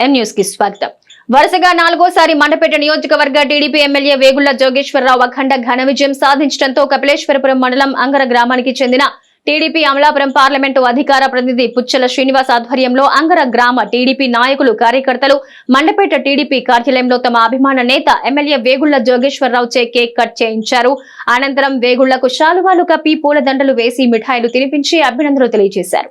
ఎం న్యూస్కి స్వాగతం. వరుసగా నాలుగోసారి మండపేట నియోజకవర్గ టీడీపీ ఎమ్మెల్యే వేగుళ్ళ జోగేశ్వరరావు అఖండ ఘన విజయం సాధించడంతో కపిలేశ్వరపురం మండలం అంగర గ్రామానికి చెందిన టీడీపీ అమలాపురం పార్లమెంటు అధికార ప్రతినిధి పుచ్చల శ్రీనివాస్ ఆధ్వర్యంలో అంగర గ్రామ టీడీపీ నాయకులు కార్యకర్తలు మండపేట టీడీపీ కార్యాలయంలో తమ అభిమాన నేత ఎమ్మెల్యే వేగుళ్ళ జోగేశ్వరరావు చే కేక్ కట్ చేయించారు. అనంతరం వేగుళ్ళకు శాలువాలు కప్పి పూలదండలు వేసి మిఠాయిలు తినిపించి అభినందనలు తెలియజేశారు.